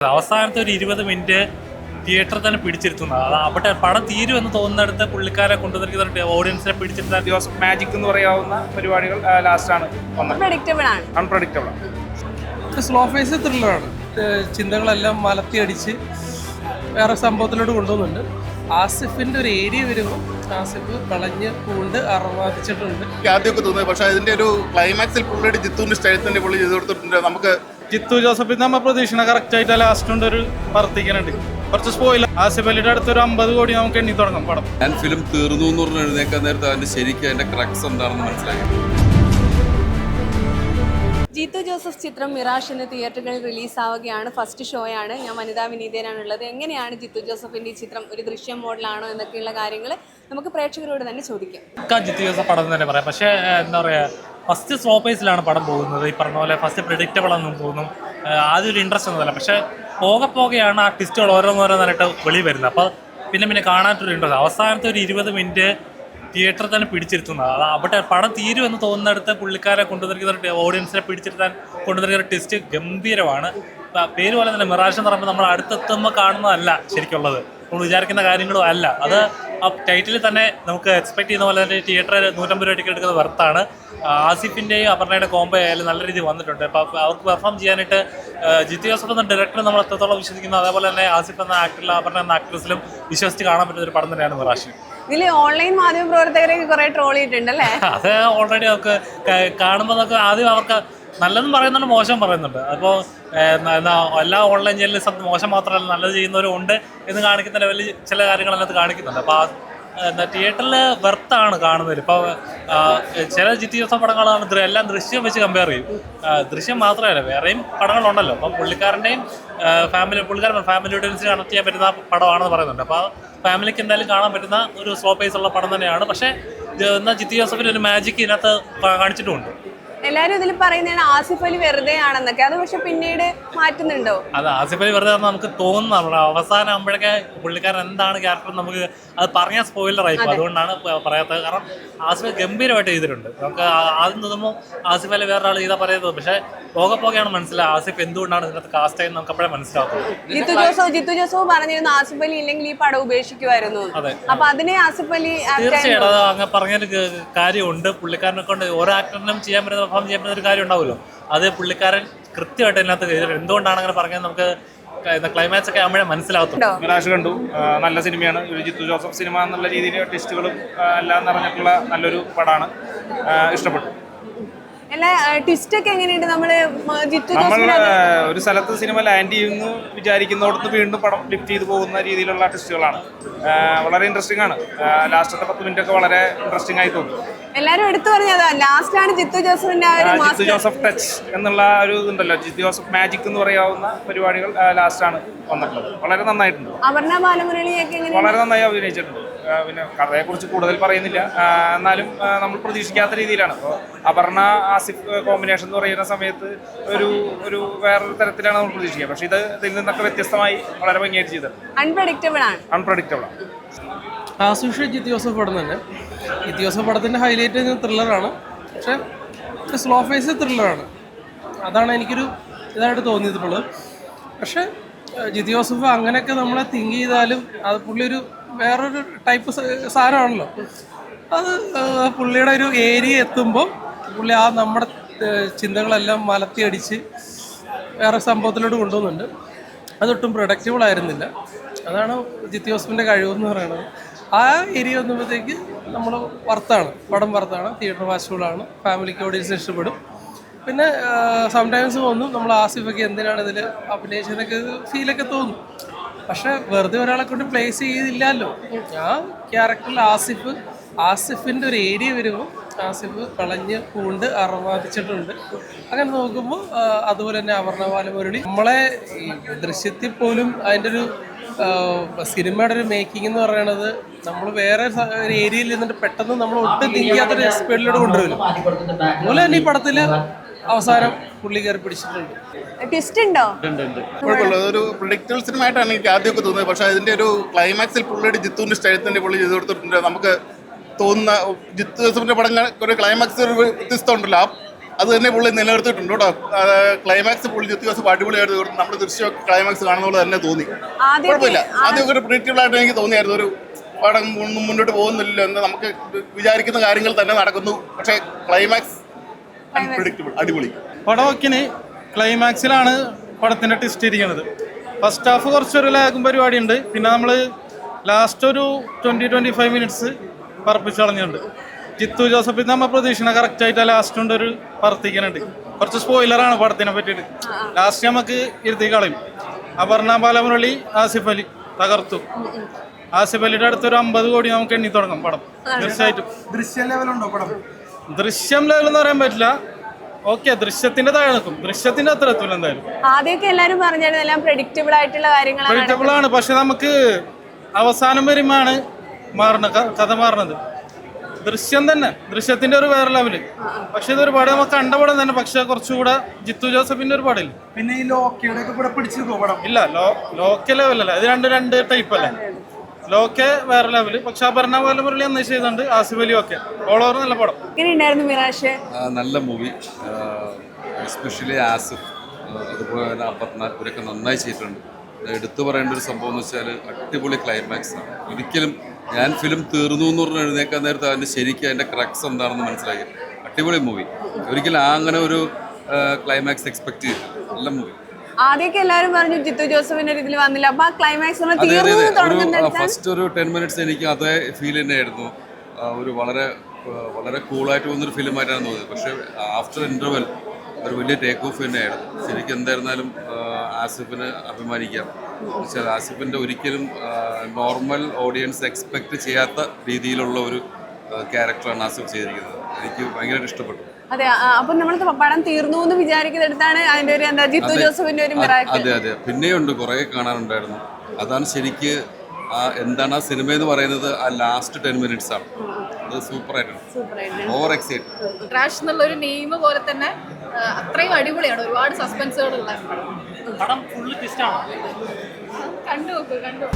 അവസാനത്തെ ഒരു ഇരുപത് മിനിറ്റ് തിയേറ്ററിൽ തന്നെ പിടിച്ചിരുത്തുന്നത് അത് അവിടെ പടം തീരുമെന്ന് തോന്നുന്നിടത്ത് പുള്ളിക്കാരെ കൊണ്ടുവന്നിരിക്കുന്ന ഓഡിയൻസിനെ പിടിച്ചിരുത്താൻ ദിവസം മാജിക് എന്ന് പറയാവുന്ന പരിപാടികൾ ലാസ്റ്റാണ് ആണ് അൺപ്രഡിക്റ്റബിൾ സ്ലോ ഫേസ് ത്രില്ലറാണ് ചിന്തകളെല്ലാം മലത്തി അടിച്ച് വേറെ സംഭവത്തിലോട്ട് കൊണ്ടുപോകുന്നുണ്ട് ആസിഫിന്റെ ഒരു ഏരിയ വരുമ്പോൾ ആസിഫ് കളഞ്ഞ് പൂണ്ട് അറവാദിച്ചിട്ടുണ്ട് ആദ്യമൊക്കെ തോന്നുന്നത് പക്ഷേ അതിന്റെ ഒരു ക്ലൈമാക്സിൽ പുള്ളിയുടെ ജിത്തുവിന്റെ സ്റ്റൈൽ തന്നെ പുള്ളി ചെയ്ത് കൊടുത്തിട്ടുണ്ട്. നമുക്ക് ജിത്തു ജോസഫ് നമ്മൾ പ്രതീക്ഷണ കറക്റ്റ് ആയിട്ട് ലാസ്റ്റ് ഉണ്ട് ഒരു വർത്തിക്കാനുണ്ട് കുറച്ച് സ്പോയില്ല ആസിഫ് അലിയുടെ അടുത്തൊരു അമ്പത് കോടി നമുക്ക് എണ്ണി തുടങ്ങാം പടം. ഞാൻ ഫിലിം തീർന്നു എന്ന് പറഞ്ഞ് എഴുന്നേക്കാൻ നേരത്തെ അതിന്റെ ശരിക്കും അതിന്റെ ക്രക്സ് എന്താണെന്ന് മനസ്സിലാക്കി ജീത്തു ജോസഫ് ചിത്രം മിറാഷ് എന്ന തിയേറ്ററുകളിൽ റിലീസാവുകയാണ് ഫസ്റ്റ് ഷോയാണ് ഞാൻ വനിതാ വിനീതനാണുള്ളത്. എങ്ങനെയാണ് ജിത്തു ജോസഫിന്റെ ഈ ചിത്രം ഒരു ദൃശ്യം മോഡലാണോ എന്നൊക്കെയുള്ള കാര്യങ്ങൾ നമുക്ക് പ്രേക്ഷകരോട് തന്നെ ചോദിക്കാം. ജിത്തു ജോസഫ് പടം തന്നെ പറയാം. പക്ഷേ എന്താ പറയുക ഫസ്റ്റ് സ്ലോ പേസിലാണ് പടം പോകുന്നത്. ഈ പറഞ്ഞ പോലെ ഫസ്റ്റ് പ്രിഡിക്റ്റബിൾ ആണെന്ന് തോന്നും. ആദ്യം ഒരു ഇൻട്രസ്റ്റ് ഒന്നുമില്ല. പക്ഷേ പോകെ പോകെയാണ് ആ ടിസ്റ്റുകൾ ഓരോന്നോരോന്നായിട്ട് വെളി വരുന്നത്. അപ്പോൾ പിന്നെ പിന്നെ കാണാനൊരു ഇൻട്രസ്റ്റ് അവസാനത്തെ ഒരു ഇരുപത് മിനിറ്റ് തിയേറ്ററിൽ തന്നെ പിടിച്ചിരുത്തുന്നത് അത് അവിടെ പടം തീരുമെന്ന് തോന്നുന്നിടത്ത് പുള്ളിക്കാരെ കൊണ്ടുവന്നിരിക്കുന്ന ഓഡിയൻസിനെ പിടിച്ചിരുത്താൻ കൊണ്ടുവന്നിരിക്കുന്ന ടിസ്റ്റ് ഗംഭീരമാണ്. പേര് പോലെ തന്നെ മിറാഷ് എന്ന് പറയുമ്പോൾ നമ്മൾ അടുത്തെത്തുമ്പോൾ കാണുന്നതല്ല ശരിക്കുള്ളത്. നമ്മൾ വിചാരിക്കുന്ന കാര്യങ്ങളും അല്ല. അത് ആ ടൈറ്റിൽ തന്നെ നമുക്ക് എക്സ്പെക്ട് ചെയ്യുന്ന പോലെ തന്നെ തിയേറ്ററിൽ നൂറ്റമ്പത് രൂപ ടിക്കറ്റ് എടുക്കുന്നത് വെർത്താണ്. ആസിഫിന്റെയും അപർണയുടെ കോംബോ ആയാലും നല്ല രീതിയിൽ വന്നിട്ടുണ്ട്. അപ്പോൾ അവർക്ക് പെർഫോം ചെയ്യാനായിട്ട് ജിത്തി ജിത്തു ജോസഫ് എന്ന ഡയറക്ടർ നമ്മൾ എത്രത്തോളം വിശ്വസിക്കുന്നു അതേപോലെ തന്നെ ആസിഫ് എന്ന ആക്ടറിലും അപർണ എന്ന ആക്ട്രസിലും വിശ്വസിച്ച് കാണാൻ പറ്റുന്ന ഒരു പടം തന്നെയാണ് മിറാഷ് ഇതിൽ ഓൺലൈൻ മാധ്യമ പ്രവർത്തകരെ കുറെ ട്രോൾ ചെയ്തിട്ടുണ്ട് അല്ലേ? അത് ഓൾറെഡി അവർക്ക് കാണുമ്പോൾ നമുക്ക് ആദ്യം അവർക്ക് നല്ലതും പറയുന്നുണ്ട് മോശം പറയുന്നുണ്ട്. അപ്പോൾ എന്താ എല്ലാ ഓൺലൈൻ ജേർണലിസം മോശം മാത്രമല്ല നല്ലത് ചെയ്യുന്നവരും ഉണ്ട് എന്ന് കാണിക്കുന്ന ലെവലിൽ ചില കാര്യങ്ങൾ അതിനകത്ത് കാണിക്കുന്നുണ്ട്. അപ്പോൾ എന്താ തിയേറ്ററിൽ വെർത്താണ് കാണുന്നത് ഇപ്പോൾ ചില ജിത്തി ജോസഫ് പടങ്ങളാണ് എല്ലാം ദൃശ്യം വെച്ച് കമ്പയർ ചെയ്യും. ദൃശ്യം മാത്രമല്ല വേറെയും പടങ്ങളുണ്ടല്ലോ. അപ്പം പുള്ളിക്കാരന്റെയും ഫാമിലി പുള്ളിക്കാരൻ ഫാമിലി ഓഡിയൻസിന് കണക്ട് ചെയ്യാൻ പറ്റുന്ന പടമാണെന്ന് പറയുന്നുണ്ട്. അപ്പോൾ ഫാമിലിക്ക് എന്തായാലും കാണാൻ പറ്റുന്ന ഒരു സ്ലോ പേസ് ഉള്ള പടം തന്നെയാണ്. പക്ഷേ എന്നാൽ ജിത്തി ജോസഫിന്റെ ഒരു മാജിക് ഇതിനകത്ത് കാണിച്ചിട്ടുമുണ്ട്. എല്ലാരും ഇതിൽ പറയുന്നതാണ് ആസിഫ് അലി വെറുതെ ആണെന്നൊക്കെ അത് പക്ഷെ പിന്നീട് മാറ്റുന്നുണ്ടോ? അത് ആസിഫ് അലി വെറുതെ നമുക്ക് തോന്നുന്നതാണ് അവസാനം ആകുമ്പോഴൊക്കെ പുള്ളിക്കാരൻ എന്താണ് ക്യാരക്ടർ നമുക്ക് അത് പറഞ്ഞാൽ സ്പോയിലർ ആയിപ്പോ അതുകൊണ്ടാണ് പറയാത്തത്. കാരണം ആസിഫ് ഗംഭീരമായിട്ട് ചെയ്തിട്ടുണ്ട്. നമുക്ക് ആദ്യം തോന്നുമ്പോൾ ആസിഫ് അലി വേറൊരാൾ ചെയ്താൽ പറയുന്നത് പക്ഷേ പോകെ പോകെയാണ് മനസ്സിലാവുക ആസിഫ് എന്തുകൊണ്ടാണ് ഇതിനകത്ത് കാസ്റ്റ് ആയി നമുക്ക് അപ്പോഴേ മനസ്സിലാവുന്നത് ജിത്തു ജോസഫ് ജിത്തു ജോസഫ് പറഞ്ഞിരുന്നു ആസിഫ് അലി ഇല്ലെങ്കിൽ ഈ പടം ഉപേക്ഷിക്കുമായിരുന്നു. അപ്പൊ അതിനെ ആസിഫ് അലി തീർച്ചയായിട്ടും അത് അങ്ങനെ പറഞ്ഞൊരു കാര്യമുണ്ട്. പുള്ളിക്കാരനെ കൊണ്ട് ഓരോ ആക്ടറിനും ചെയ്യാൻ പറ്റുന്ന പെർഫോം ചെയ്യാൻ പറ്റുന്ന ഒരു കാര്യം ഉണ്ടാവുമല്ലോ. അത് പുള്ളിക്കാരൻ കൃത്യമായിട്ട് ഇതിനകത്ത് ചെയ്തിട്ടുണ്ട്. എന്തുകൊണ്ടാണ് അങ്ങനെ പറഞ്ഞത് നമുക്ക് ക്ലൈമാക്സ് ഒക്കെ ആകുമ്പോഴേ മനസ്സിലാകത്തുള്ളൂ. നിരാശ കണ്ടു. നല്ല സിനിമയാണ്. ഒരു ജിത്തു ജോസഫ് സിനിമ എന്നുള്ള രീതിയിൽ ടെസ്റ്റുകളും എല്ലാം നിറഞ്ഞിട്ടുള്ള നല്ലൊരു പടമാണ്. ഇഷ്ടപ്പെട്ടു. അല്ല ട്വിസ്റ്റ് ഒക്കെ എങ്ങനെയുണ്ട്? നമ്മൾ ഒരു സ്ഥലത്ത് സിനിമ ലാൻഡ് ചെയ്യുന്നു വിചാരിക്കുന്നോടത്ത് വീണ്ടും പടം ലിഫ്റ്റ് ചെയ്ത് പോകുന്ന രീതിയിലുള്ള ടെസ്റ്റുകളാണ് വളരെ ഇൻട്രസ്റ്റിംഗ് ആണ്. ലാസ്റ്റത്തെ പത്ത് മിനിറ്റ് ഒക്കെ വളരെ ഇൻട്രസ്റ്റിംഗ് ആയി തോന്നി എല്ലാരും എടുത്തു പറഞ്ഞതാ ലാസ്റ്റ് ആണ് ജിത്തു ജോസഫിന്റെ ആ ആ, ഒരു ജിത്തു മാസ്റ്റർ ജോസഫ് ടച്ച് എന്നുള്ള ഒരു ഇതുണ്ടല്ലോ. ജിത്തു ജോസഫ് മാജിക് എന്ന് പറയാവുന്ന പരിപാടികൾ ലാസ്റ്റ് ആണ് വന്നിട്ടുള്ളത്. വളരെ നന്നായിട്ടുണ്ട്. അപർണ ബാലമുരളിയൊക്കെ എങ്ങനെ വളരെ നന്നായി അഭിനയിച്ചിട്ടുണ്ട്. ആ, പിന്നെ കഥയെക്കുറിച്ച് കൂടുതൽ പറയുന്നില്ല. ആ, എന്നാലും ആ, നമ്മൾ പ്രതീക്ഷിക്കാത്ത രീതിയിലാണ്. അപ്പോൾ അപർണ ആസിഫ് കോമ്പിനേഷൻ എന്ന് പറയുന്ന സമയത്ത് ഒരു ഒരു വേറൊരു തരത്തിലാണ് നമ്മൾ പ്രതീക്ഷിക്കുക. പക്ഷെ ഇത് ഇതിൽ നിന്നൊക്കെ വ്യത്യസ്തമായി വളരെ ഭംഗിയായിട്ട് ചെയ്തത് അൺപ്രഡിക്റ്റബിൾ ആണ്. അൺപ്രഡിക്റ്റബിൾ ആണ്. ആസിഫ് ജിത്തു ജോസഫ് പടം തന്നെ. ജോസഫ് പടത്തിന്റെ ഹൈലൈറ്റ് ത്രില്ലറാണ് പക്ഷേ സ്ലോ ഫേസ് ത്രില്ലറാണ് അതാണ് എനിക്കൊരു ഇതായിട്ട് തോന്നിയിട്ടുള്ളത്. പക്ഷേ ജിതി ജോസഫ് അങ്ങനെയൊക്കെ നമ്മളെ തിങ്ക് ചെയ്താലും അത് പുള്ളി ഒരു വേറൊരു ടൈപ്പ് സാധനമാണല്ലോ. അത് പുള്ളിയുടെ ഒരു ഏരിയ എത്തുമ്പോൾ പുള്ളി ആ നമ്മുടെ ചിന്തകളെല്ലാം മലത്തി അടിച്ച് വേറെ സംഭവത്തിലോട്ട് കൊണ്ടുപോകുന്നുണ്ട് അതൊട്ടും പ്രൊഡക്റ്റബിൾ ആയിരുന്നില്ല. അതാണ് ജിത്തി ജോസഫിന്റെ കഴിവെന്ന് പറയുന്നത്. ആ ഏരിയ വന്നപ്പോഴത്തേക്ക് നമ്മൾ വർത്താണ് പടം വർത്താണ് തിയേറ്റർ വാച്ചുകളാണ് ഫാമിലിക്ക് ഓഡിയൻസിന് ഇഷ്ടപ്പെടും പിന്നെ സംടൈംസ് തോന്നും നമ്മൾ ആസിഫൊക്കെ എന്തിനാണ് ഇതിൽ അഭിനയിച്ചതൊക്കെ ഫീലൊക്കെ തോന്നും. പക്ഷെ വെറുതെ ഒരാളെ കൊണ്ട് പ്ലേസ് ചെയ്തില്ലല്ലോ. ആ ക്യാരക്ടറിൽ ആസിഫ് ആസിഫിന്റെ ഒരു ഏരിയ വരുമ്പോൾ ആസിഫ് കളഞ്ഞ് പൂണ്ട് അറവാദിച്ചിട്ടുണ്ട് അങ്ങനെ നോക്കുമ്പോൾ അതുപോലെ തന്നെ അവർണവാല മുരളി. നമ്മളെ ഈ ദൃശ്യത്തിൽ പോലും അതിന്റെ ഒരു സിനിമയുടെ ഒരു മേക്കിംഗ് എന്ന് പറയുന്നത് നമ്മൾ വേറെ ഒരു ഏരിയയിൽ നിന്നിട്ട് പെട്ടെന്ന് നമ്മൾ ഒട്ടും തിങ്കിയാത്തൊരു ചെയ്യാത്തൊരു കൊണ്ടുവരും. അതുപോലെ തന്നെ ഈ പടത്തിൽ അവസാനം പുള്ളി കയറി പിടിച്ചിട്ടുണ്ട്. സിനിമ ആയിട്ടാണ് എനിക്ക് ആദ്യമൊക്കെ തോന്നുന്നത് പക്ഷെ അതിന്റെ ഒരു ക്ലൈമാക്സിൽ പുള്ളിയുടെ ജിത്തുവിന്റെ സ്റ്റൈലത്തിന്റെ തന്നെ പുള്ളി ചെയ്ത് കൊടുത്തിട്ടുണ്ട്. നമുക്ക് തോന്നുന്ന ജിത്തു ജോസഫിന്റെ പടങ്ങൾ ഒരു ക്ലൈമാക്സ് ഒരു വ്യത്യസ്തം ഉണ്ടല്ലോ അത് തന്നെ പുള്ളി നിലനിർത്തിയിട്ടുണ്ട് കേട്ടോ. ക്ലൈമാക്സ് പുള്ളി ജിത്തു ജോസഫ് അടിപൊളിയായിട്ട് നമ്മുടെ നമ്മൾ ദൃശ്യം ക്ലൈമാക്സ് കാണുന്ന പോലെ തന്നെ തോന്നി. കുഴപ്പമില്ല. ആദ്യം ഒരു പ്രിഡിക്റ്റബിൾ ആയിട്ട് എനിക്ക് തോന്നിയായിരുന്നു. ഒരു പടം മുന്നോട്ട് പോകുന്നില്ലല്ലോ എന്ന് നമുക്ക് വിചാരിക്കുന്ന കാര്യങ്ങൾ തന്നെ നടക്കുന്നു. പക്ഷേ ക്ലൈമാക്സ് അൺപ്രിഡിക്റ്റബിൾ അടിപൊളി. പടമൊക്കെ ക്ലൈമാക്സിലാണ് പടത്തിന്റെ ട്വിസ്റ്റ് ഇരിക്കുന്നത്. ഫസ്റ്റ് ഹാഫ് കുറച്ചൊരു ലാഗും പരിപാടിയുണ്ട്. പിന്നെ നമ്മൾ ലാസ്റ്റ് ഒരു ട്വന്റി ട്വന്റി ഫൈവ് മിനിറ്റ്സ് പറപ്പിച്ച് കളഞ്ഞിട്ടുണ്ട് ജിത്തു ജോസഫ് നമ്മൾ പ്രതീക്ഷണ കറക്റ്റ് ആയിട്ട് ലാസ്റ്റ് കൊണ്ട് ഒരു പറത്തിക്കുന്നുണ്ട് കുറച്ച് സ്പോയിലറാണ് പടത്തിനെ പറ്റിയിട്ട്. ലാസ്റ്റ് നമുക്ക് ഇരുത്തി കളയും. അപർണ ബാലമുരളി ആസിഫ് അലി തകർത്തു. ആസിഫ് അലിയുടെ അടുത്തൊരു അമ്പത് കോടി നമുക്ക് എണ്ണി തുടങ്ങും പടം. തീർച്ചയായിട്ടും. ദൃശ്യ ലെവലുണ്ടോ പടം? ദൃശ്യം ലെവൽ എന്ന് പറയാൻ പറ്റില്ല. ഓക്കെ ദൃശ്യത്തിന്റെ താഴെ നിൽക്കും. ദൃശ്യത്തിന്റെ അത്ര എത്തൂല എന്തായാലും. ആദ്യമൊക്കെ എല്ലാരും പറഞ്ഞായിരുന്നു എല്ലാം പ്രഡിക്റ്റബിൾ ആയിട്ടുള്ള കാര്യങ്ങളാണ് പ്രിഡിക്റ്റബിൾ ആണ്. പക്ഷെ നമുക്ക് അവസാനം വരുമ്പോഴാണ് ക- കഥ മാറുന്നത്. ദൃശ്യം തന്നെ. ദൃശ്യത്തിന്റെ ഒരു വേറെ ലെവൽ പക്ഷെ ഇതൊരു പടം നമുക്ക് കണ്ട പടം തന്നെ. പക്ഷെ കുറച്ചുകൂടെ ജിത്തു ജോസഫിന്റെ ഒരു പടമില്ല പിന്നെ ഈ ലോക്കയുടെ ഒക്കെ ഇവിടെ പടം? ഇല്ല ലോ ലോക്കെ ലെവലല്ല ഇത് രണ്ട് രണ്ട് ടൈപ്പ് അല്ലേ? ലോക്കെ വേറെ ലെവൽ പക്ഷെ ആ അപർണ പോലെ മുരളി അന്ന് ചെയ്തുണ്ട് ആസിഫ് അലി ഒക്കെ. ഓൾ ഓവർ നല്ല പടം. എങ്ങനെയുണ്ടായിരുന്നു മിറാഷ്? നല്ല മൂവി എസ്പെഷ്യലി ആസിഫ് അതുപോലെ തന്നെ അപർണ ഇവരൊക്കെ നന്നായി ചെയ്തിട്ടുണ്ട്. എടുത്തു പറയേണ്ട ഒരു സംഭവം എന്ന് വെച്ചാൽ അടിപൊളി ക്ലൈമാക്സ് ആണ്. ഒരിക്കലും ഞാൻ ഫിലിം തീർന്നു എന്ന് പറഞ്ഞ് എഴുന്നേക്കാൻ നേരത്തെ അതിന്റെ ശരിക്കും അതിന്റെ ക്രക്സ് എന്താണെന്ന് മനസ്സിലാക്കി അടിപൊളി മൂവി ഒരിക്കലും അങ്ങനെ ഒരു ക്ലൈമാക്സ് എക്സ്പെക്ട് ചെയ്തില്ല നല്ല മൂവി ആദ്യമൊക്കെ എല്ലാരും പറഞ്ഞു ജിത്തു ജോസഫിന്റെ ഇതിൽ വന്നില്ല. അപ്പൊ ആ ക്ലൈമാക്സ് ഫസ്റ്റ് ഒരു ടെൻ മിനിറ്റ്സ് എനിക്ക് അതേ ഫീൽ തന്നെയായിരുന്നു. ഒരു വളരെ വളരെ കൂളായിട്ട് വന്നൊരു ഫിലിമായിട്ടാണ് തോന്നിയത്. പക്ഷേ ആഫ്റ്റർ ഇന്റർവെൽ ഒരു വലിയ ടേക്ക് ഓഫ് തന്നെയായിരുന്നു. ശരിക്കും എന്തായിരുന്നാലും ആസിഫിന് അഭിമാനിക്കാം. പക്ഷേ ആസിഫിന്റെ ഒരിക്കലും നോർമൽ ഓഡിയൻസ് എക്സ്പെക്ട് ചെയ്യാത്ത രീതിയിലുള്ള ഒരു ക്യാരക്ടറാണ് ആസിഫ് ചെയ്തിരിക്കുന്നത്. എനിക്ക് ഭയങ്കരമായിട്ട് ഇഷ്ടപ്പെട്ടു. അതെ അപ്പൊ നമ്മൾ പടം തീർന്നു എന്ന് വിചാരിക്കുന്നിടത്താണ് അതിന്റെ ഒരു എന്താ ജിത്തു ജോസഫിന്റെ ഒരു അതെ അതെ. പിന്നെയുണ്ട് കുറേ കാണാനുണ്ടായിരുന്നു അതാണ് ശരിക്ക് ആ എന്താണ് ആ സിനിമ എന്ന് പറയുന്നത് ആ ലാസ്റ്റ് ടെൻ മിനിറ്റ്സ് ആണ്. അത് സൂപ്പർ ആയിട്ടുണ്ട് ഓവർ എക്സൈറ്റഡ് ക്രാഷ് എന്നുള്ള ഒരു നെയിം പോലെ തന്നെ അത്രയും അടിപൊളിയാണ്. ഒരുപാട് സസ്പെൻസുകളുള്ള പടം ഫുള്ള് ട്വിസ്റ്റാണ് കണ്ടു നോക്കൂ കണ്ടു.